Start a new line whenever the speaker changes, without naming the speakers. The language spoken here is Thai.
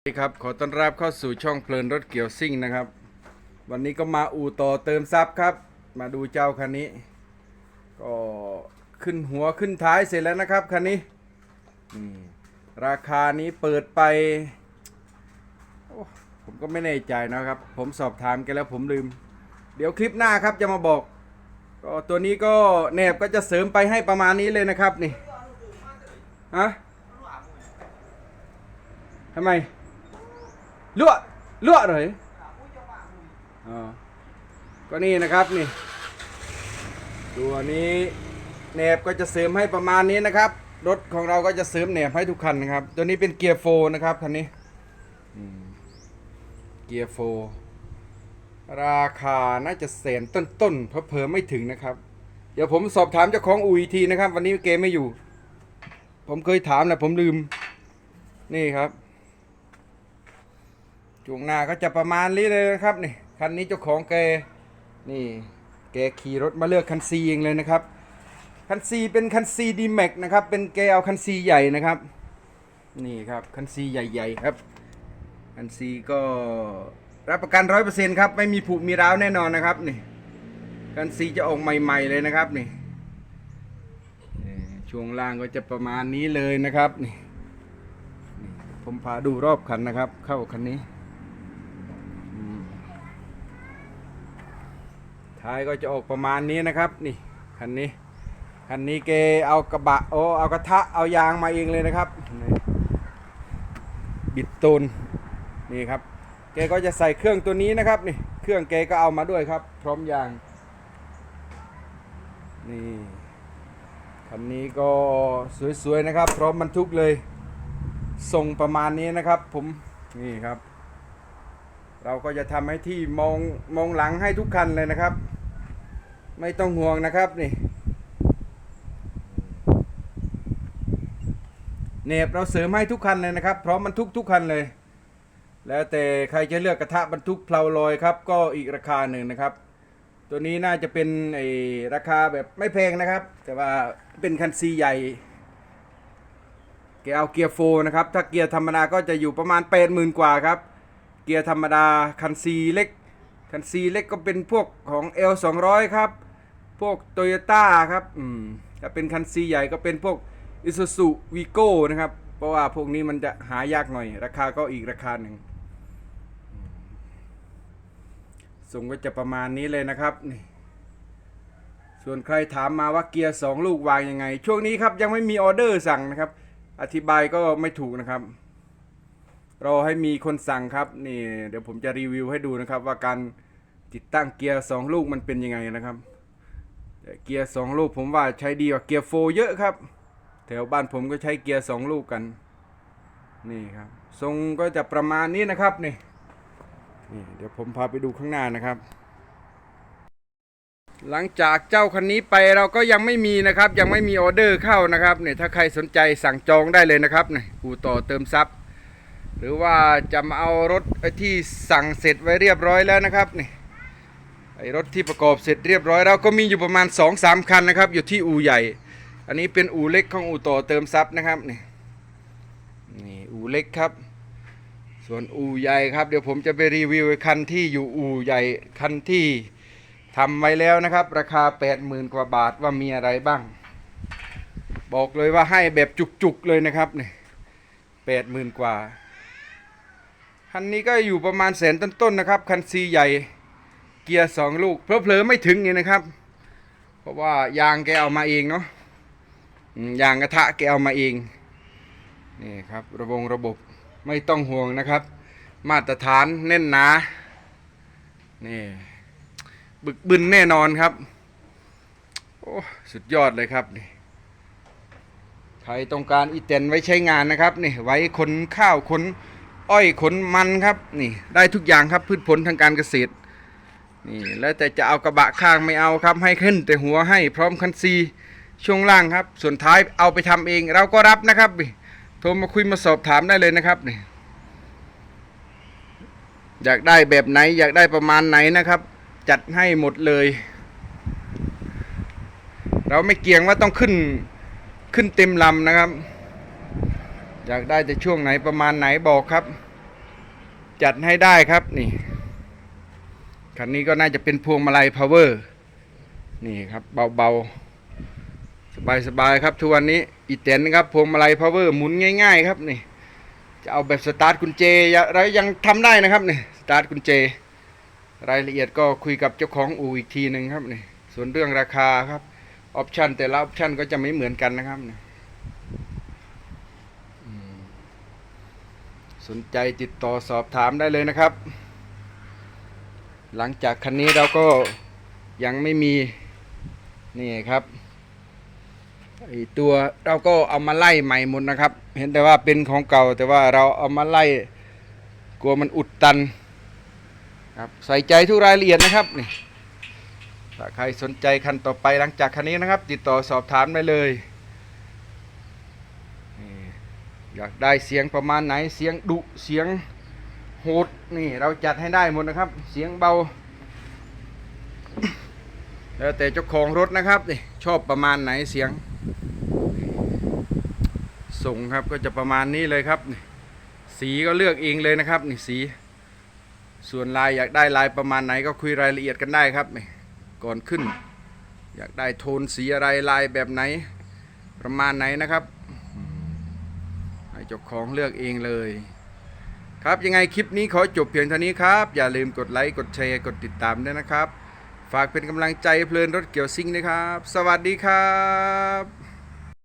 สวัสดีครับ ขอต้อนรับเข้าสู่ช่องเพลินรถเกี่ยวซิ่งนะครับ วันนี้ก็มาอู่ต่อเติมซับครับ มาดูเจ้าคันนี้ ก็ขึ้นหัวขึ้นท้ายเสร็จแล้วนะครับคันนี้นี่ราคานี้เปิดไปผมก็ไม่แน่ใจนะครับ ผมสอบถามกันแล้วผมลืม เดี๋ยวคลิปหน้าครับจะมาบอกก็ตัวนี้ก็แนบก็จะเสริมไปให้ประมาณนี้เลยนะครับนี่ฮะทำไม ลวกลวกเลยอ๋อก็นี่นะครับนี่ ตัวนี้แหนบก็จะเสริมให้ประมาณนี้นะครับ รถของเราก็จะเสริมแหนบให้ทุกคันนะครับ ตัวนี้เป็นเกียร์โฟนะครับคันนี้เกียร์โฟร์ราคาน่าจะแสนต้นๆเพอเพอไม่ถึงนะครับ เดี๋ยวผมสอบถามเจ้าของอู่อีกทีนะครับ วันนี้เกมไม่อยู่ ผมเคยถามนะผมลืม นี่ครับ ช่วงหน้าก็จะประมาณนี้เลยนะครับนี่คันนี้เจ้าของแกนี่แกขี่รถมาเลือกคันซีเองเลยนะครับคันซีเป็นคันซีดีแม็กนะครับเป็นแกเอาคันซีใหญ่นะครับ นี่ครับคันซีใหญ่ๆครับคันซีก็รับประกันร้อยเปอร์เซ็นต์ครับไม่มีผุมีร้าวแน่นอนนะครับนี่คันซีจะออกใหม่ ๆเลยนะครับนี่ช่วงล่างก็จะประมาณนี้เลยนะครับนี่ผมพาดูรอบคันนะครับ เข้าคันนี้ ท้ายก็จะออกประมาณนี้นะครับนี่คันนี้คันนี้เกเอากระบะโอ้เอากระทะเอายางมาเองเลยนะครับบิดตูนนี่ครับเกก็จะใส่เครื่องตัวนี้นะครับนี่เครื่องเกก็เอามาด้วยครับ พร้อมยางนี่คันนี้ก็สวยๆนะครับ พร้อมบรรทุกเลยส่งประมาณนี้นะครับผมนี่ครับ เราก็จะทำให้ที่มองมองหลังให้ทุกคันเลยนะครับ ไม่ต้องห่วงนะครับนี่เนบเราเสริมให้ทุกคันเลยนะครับ พร้อมบรรทุกทุกคันเลย แล้วแต่ใครจะเลือกกระทะบรรทุกเพลาลอยครับ ก็อีกราคาหนึ่งนะครับ ตัวนี้น่าจะเป็นไอราคาแบบไม่แพงนะครับ แต่ว่าเป็นคันซีใหญ่แกเอาเกียร์โฟนะครับ ถ้าเกียร์ธรรมดาก็จะอยู่ประมาณ8 0,000กว่าครับ เกียร์ธรรมดาคันซีเล็กคันซีเล็กก็เป็นพวกของ L 2 0 0 ครับ พวกโตโยต้าครับอืมถ้าเป็นคันซีใหญ่ก็เป็นพวก Isuzu Vigo นะครับ เพราะว่าพวกนี้มันจะหายากหน่อย ราคาก็อีกราคาหนึ่งส่งก็จะประมาณนี้เลยนะครับนี่ส่วนใครถามมาว่าเกียร์2ลูกวางยังไง ช่วงนี้ครับยังไม่มีออเดอร์สั่งนะครับ อธิบายก็ไม่ถูกนะครับรอให้มีคนสั่งครับนี่เดี๋ยวผมจะรีวิวให้ดูนะครับ ว่าการติดตั้งเกียร์สองลูกมันเป็นยังไงนะครับ เกียร์สองลูกผมว่าใช้ดีกว่าเกียร์โฟร์เยอะครับ แถวบ้านผมก็ใช้เกียร์สองลูกกัน นี่ครับ ทรงก็จะประมาณนี้นะครับนี่นี่เดี๋ยวผมพาไปดูข้างหน้านะครับ หลังจากเจ้าคันนี้ไปเราก็ยังไม่มีนะครับ ยังไม่มีออเดอร์เข้านะครับเนี่ยถ้าใครสนใจสั่งจองได้เลยนะครับนี่อู่ต่อเติมซับหรือว่าจะมาเอารถที่สั่งเสร็จไว้เรียบร้อยแล้วนะครับนี่ ไอรถที่ประกอบเสร็จเรียบร้อยเราก็มีอยู่ประมาณ2อสามคันนะครับ อยู่ที่อู่ใหญ่ อันนี้เป็นอู่เล็กของอู่ต่อเติมซับนะครับนี่นี่อู่เล็กครับ ส่วนอู่ใหญ่ครับ เดี๋ยวผมจะไปรีวิวคันที่อยู่อู่ใหญ่คันที่ทำไว้แล้วนะครับ ราคา 80,000 กว่าบาทว่ามีอะไรบ้าง บอกเลยว่าให้แบบจุกๆเลยนะครับนี่แปดหมื่นกว่าคันนี้ก็อยู่ประมาณแสนต้นๆนะครับคันซีใหญ่ กียร์สองลูกเพลอๆไม่ถึงเนี่ยนะครับ เพราะว่ายางแกเอามาเองเนาะยางกระทะแกเอามาเองนี่ครับระบงระบบไม่ต้องห่วงนะครับ มาตรฐานแน่นหนานี่บึกบึนแน่นอนครับโอ้สุดยอดเลยครับนี่ใครต้องการอีเตนไว้ใช้งานนะครับนี่ไว้ขนข้าวขนอ้อยขนมันครับนี่ได้ทุกอย่างครับพืชผลทางการเกษตร นี่แล้วแต่จะเอากระบะข้างไม่เอาครับ ให้ขึ้นแต่หัวให้พร้อมคันซีช่วงล่างครับ ส่วนท้ายเอาไปทำเอง เราก็รับนะครับโทรมาคุยมาสอบถามได้เลยนะครับนี่อยากได้แบบไหน อยากได้ประมาณไหนนะครับ จัดให้หมดเลย เราไม่เกี่ยงว่าต้องขึ้นขึ้นเต็มลำนะครับ อยากได้แต่ช่วงไหนประมาณไหนบอกครับ จัดให้ได้ครับนี่ คันนี้ก็น่าจะเป็นพวงมาลัย power นี่ครับเบาๆ สบายๆครับทุกวันนี้อีเตนครับพวงมาลัย power หมุนง่าย ๆ ครับนี่จะเอาแบบสตาร์ทกุญแจอะไรยังทำได้นะครับนี่สตาร์ทกุญแจรายละเอียดก็คุยกับเจ้าของอู่อีกทีหนึ่งครับนี่ส่วนเรื่องราคาครับออปชันแต่ละออปชันก็จะไม่เหมือนกันนะครับนี่สนใจติดต่อสอบถามได้เลยนะครับ หลังจากคันนี้เราก็ยังไม่มีนี่ครับไอตัวเราก็เอามาไล่ใหม่หมดนะครับ เห็นแต่ว่าเป็นของเก่าแต่ว่าเราเอามาไล่กลัวมันอุดตันครับใส่ใจทุกรายละเอียดนะครับนี่ถ้าใครสนใจคันต่อไปหลังจากคันนี้นะครับ ติดต่อสอบถามได้เลยอยากได้เสียงประมาณไหนเสียงดุเสียง โหดนี่เราจัดให้ได้หมดนะครับ เสียงเบา แล้วแต่เจ้าของรถนะครับนี่ชอบประมาณไหนเสียง ส่งครับก็จะประมาณนี้เลยครับนี่สีก็เลือกเองเลยนะครับนี่สี ส่วนลายอยากได้ลายประมาณไหนก็คุยรายละเอียดกันได้ครับนี่ก่อนขึ้น อยากได้โทนสีอะไรลายแบบไหน ประมาณไหนนะครับให้เจ้าของเลือกเองเลย ครับยังไงคลิปนี้ขอจบเพียงเท่านี้ครับ อย่าลืมกดไลค์กดแชร์กดติดตามด้วยนะครับ ฝากเป็นกำลังใจเพลินรถเกี่ยวซิ่งนะครับ สวัสดีครับ